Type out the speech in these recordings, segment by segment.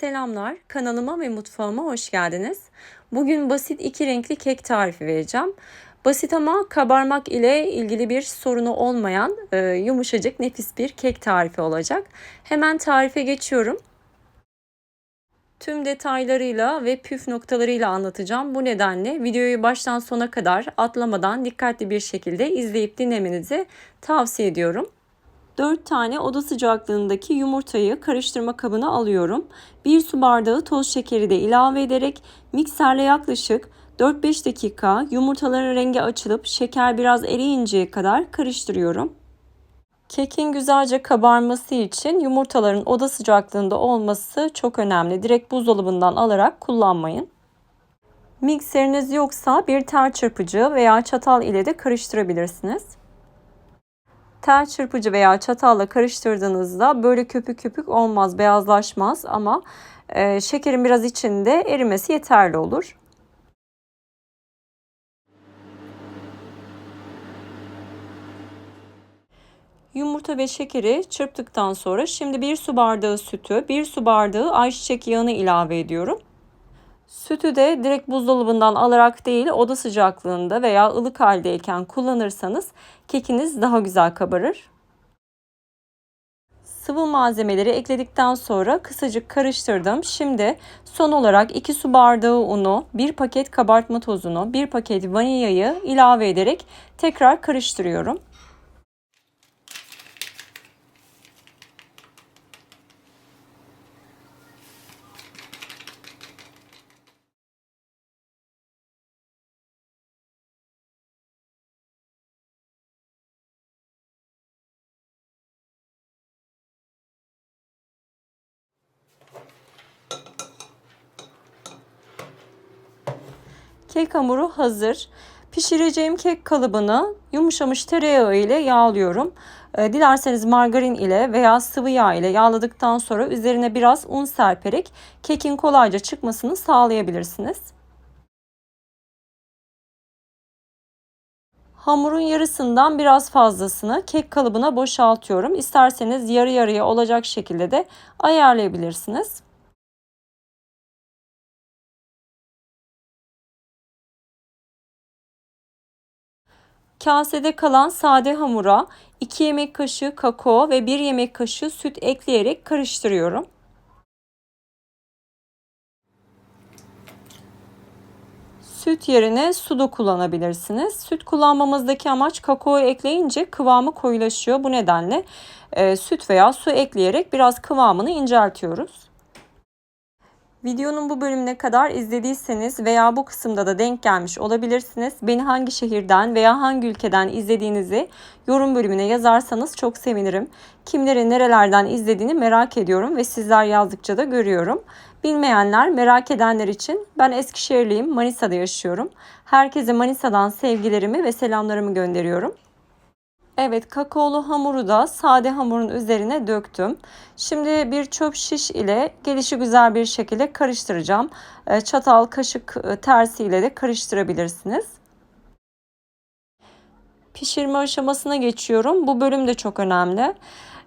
Selamlar, kanalıma ve mutfağıma hoş geldiniz. Bugün basit iki renkli kek tarifi vereceğim. Basit ama kabarmak ile ilgili bir sorunu olmayan e, yumuşacık nefis bir kek tarifi olacak. Hemen tarife geçiyorum. Tüm detaylarıyla ve püf noktalarıyla anlatacağım. Bu nedenle videoyu baştan sona kadar atlamadan dikkatli bir şekilde izleyip dinlemenizi tavsiye ediyorum. 4 tane oda sıcaklığındaki yumurtayı karıştırma kabına alıyorum. 1 su bardağı toz şekeri de ilave ederek mikserle yaklaşık 4-5 dakika yumurtaların rengi açılıp şeker biraz eriyinceye kadar karıştırıyorum. Kekin güzelce kabarması için yumurtaların oda sıcaklığında olması çok önemli. Direkt buzdolabından alarak kullanmayın. Mikseriniz yoksa bir tel çırpıcı veya çatal ile de karıştırabilirsiniz. Tel çırpıcı veya çatalla karıştırdığınızda böyle köpük köpük olmaz, beyazlaşmaz ama e, şekerin biraz içinde erimesi yeterli olur. Yumurta ve şekeri çırptıktan sonra şimdi bir su bardağı sütü, bir su bardağı ayçiçek yağını ilave ediyorum. Sütü de direkt buzdolabından alarak değil oda sıcaklığında veya ılık haldeyken kullanırsanız kekiniz daha güzel kabarır. Sıvı malzemeleri ekledikten sonra kısacık karıştırdım. Şimdi son olarak 2 su bardağı unu, 1 paket kabartma tozunu, 1 paket vanilyayı ilave ederek tekrar karıştırıyorum. Kek hamuru hazır. Pişireceğim kek kalıbını yumuşamış tereyağı ile yağlıyorum. Ee, dilerseniz margarin ile veya sıvı yağ ile yağladıktan sonra üzerine biraz un serperek kekin kolayca çıkmasını sağlayabilirsiniz. Hamurun yarısından biraz fazlasını kek kalıbına boşaltıyorum. İsterseniz yarı yarıya olacak şekilde de ayarlayabilirsiniz. Kasede kalan sade hamura 2 yemek kaşığı kakao ve 1 yemek kaşığı süt ekleyerek karıştırıyorum. Süt yerine su da kullanabilirsiniz. Süt kullanmamızdaki amaç kakao ekleyince kıvamı koyulaşıyor. Bu nedenle e, süt veya su ekleyerek biraz kıvamını inceltiyoruz. Videonun bu bölümüne kadar izlediyseniz veya bu kısımda da denk gelmiş olabilirsiniz. Beni hangi şehirden veya hangi ülkeden izlediğinizi yorum bölümüne yazarsanız çok sevinirim. Kimlerin nerelerden izlediğini merak ediyorum ve sizler yazdıkça da görüyorum. Bilmeyenler, merak edenler için ben Eskişehirliyim, Manisa'da yaşıyorum. Herkese Manisa'dan sevgilerimi ve selamlarımı gönderiyorum. Evet kakaolu hamuru da sade hamurun üzerine döktüm. Şimdi bir çöp şiş ile gelişi güzel bir şekilde karıştıracağım. Ee, çatal, kaşık e, tersi ile de karıştırabilirsiniz. Pişirme aşamasına geçiyorum. Bu bölüm de çok önemli.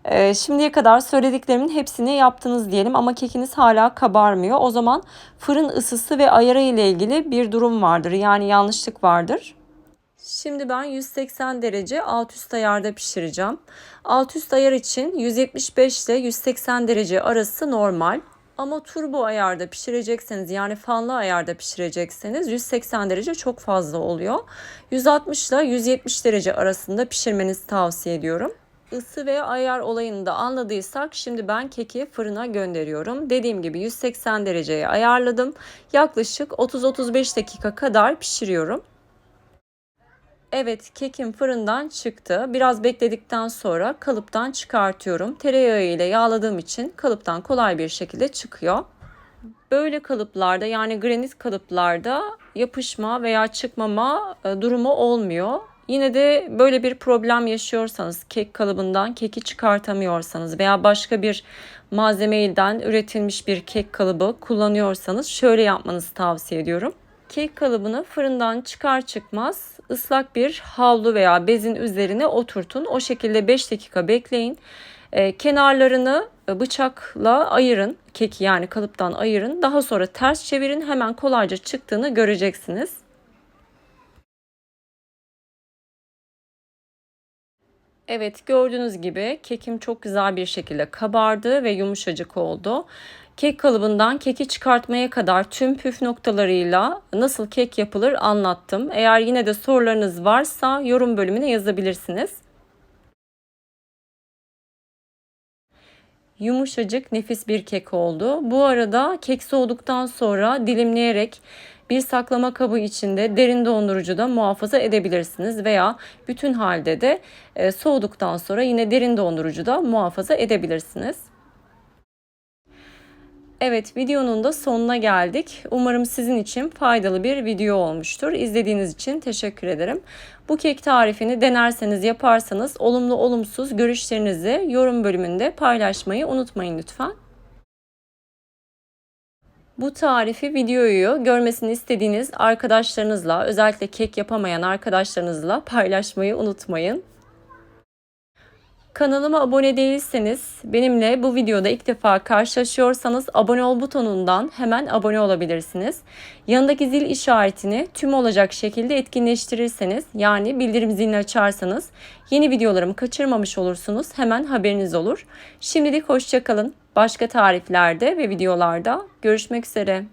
Ee, şimdiye kadar söylediklerimin hepsini yaptınız diyelim ama kekiniz hala kabarmıyor. O zaman fırın ısısı ve ayarı ile ilgili bir durum vardır. Yani yanlışlık vardır. Şimdi ben 180 derece alt üst ayarda pişireceğim. Alt üst ayar için 175 ile 180 derece arası normal. Ama turbo ayarda pişirecekseniz yani fanlı ayarda pişirecekseniz 180 derece çok fazla oluyor. 160 ile 170 derece arasında pişirmenizi tavsiye ediyorum. Isı ve ayar olayını da anladıysak şimdi ben keki fırına gönderiyorum. Dediğim gibi 180 dereceye ayarladım. Yaklaşık 30-35 dakika kadar pişiriyorum. Evet kekim fırından çıktı. Biraz bekledikten sonra kalıptan çıkartıyorum. Tereyağı ile yağladığım için kalıptan kolay bir şekilde çıkıyor. Böyle kalıplarda yani granit kalıplarda yapışma veya çıkmama e, durumu olmuyor. Yine de böyle bir problem yaşıyorsanız kek kalıbından keki çıkartamıyorsanız veya başka bir malzemeden üretilmiş bir kek kalıbı kullanıyorsanız şöyle yapmanızı tavsiye ediyorum. Kek kalıbını fırından çıkar çıkmaz ıslak bir havlu veya bezin üzerine oturtun. O şekilde 5 dakika bekleyin. E, kenarlarını bıçakla ayırın. Keki yani kalıptan ayırın. Daha sonra ters çevirin. Hemen kolayca çıktığını göreceksiniz. Evet gördüğünüz gibi kekim çok güzel bir şekilde kabardı ve yumuşacık oldu. Kek kalıbından keki çıkartmaya kadar tüm püf noktalarıyla nasıl kek yapılır anlattım. Eğer yine de sorularınız varsa yorum bölümüne yazabilirsiniz. Yumuşacık nefis bir kek oldu. Bu arada kek soğuduktan sonra dilimleyerek bir saklama kabı içinde derin dondurucuda muhafaza edebilirsiniz veya bütün halde de e, soğuduktan sonra yine derin dondurucuda muhafaza edebilirsiniz. Evet videonun da sonuna geldik. Umarım sizin için faydalı bir video olmuştur. İzlediğiniz için teşekkür ederim. Bu kek tarifini denerseniz yaparsanız olumlu olumsuz görüşlerinizi yorum bölümünde paylaşmayı unutmayın lütfen. Bu tarifi videoyu görmesini istediğiniz arkadaşlarınızla özellikle kek yapamayan arkadaşlarınızla paylaşmayı unutmayın. Kanalıma abone değilseniz, benimle bu videoda ilk defa karşılaşıyorsanız abone ol butonundan hemen abone olabilirsiniz. Yanındaki zil işaretini tüm olacak şekilde etkinleştirirseniz, yani bildirim zilini açarsanız yeni videolarımı kaçırmamış olursunuz. Hemen haberiniz olur. Şimdilik hoşçakalın. Başka tariflerde ve videolarda görüşmek üzere.